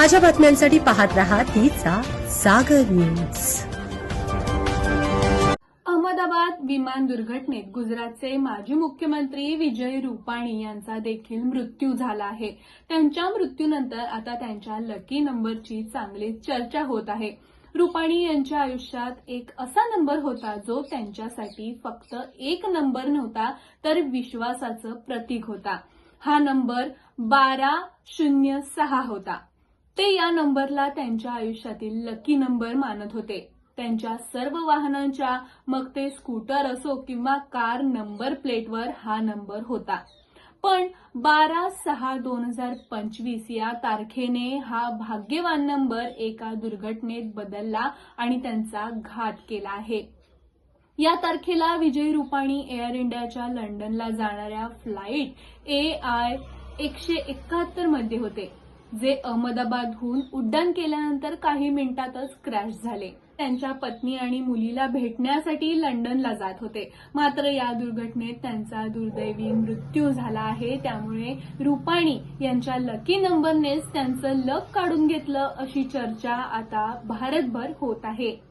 ताज्या बातम्यांसाठी पाहत रहा तिचा सागर न्यूज. अहमदाबाद विमान दुर्घटनेत गुजरातचे माजी मुख्यमंत्री विजय रुपाणी यांचा देखील मृत्यू झाला आहे. त्यांच्या मृत्यूनंतर आता त्यांच्या लकी नंबरची चांगली चर्चा होत आहे. रुपाणी यांच्या आयुष्यात एक असा नंबर होता जो त्यांच्यासाठी फक्त एक नंबर नव्हता तर विश्वासाचं प्रतीक होता. हा नंबर बारा शून्य सहा होता. ते या नंबरला त्यांच्या आयुष्यातील लकी नंबर मानत होते. त्यांच्या सर्व वाहनांच्या मग ते स्कूटर असो किंवा कार नंबर प्लेटवर हा नंबर होता. पण बारा सहा दोन हजार पंचवीस या तारखेने हा भाग्यवान नंबर एका दुर्घटनेत बदलला आणि त्यांचा घात केला आहे. या तारखेला विजय रुपाणी एअर इंडियाच्या लंडनला जाणाऱ्या फ्लाईट ए आय एकशे एकाहत्तरमध्ये होते. जे अहमदाबादहून उड्डाण केल्यानंतर काही मिनिटातच क्रॅश झाले. त्यांच्या पत्नी आणि मुलीला भेटण्यासाठी लंडनला जात होते. मात्र या दुर्घटनेत त्यांचा दुर्दैवी मृत्यू झाला आहे. त्यामुळे रुपाणी यांच्या लकी नंबरनेच त्यांचं लक काढून घेतलं अशी चर्चा आता भारतभर होत आहे.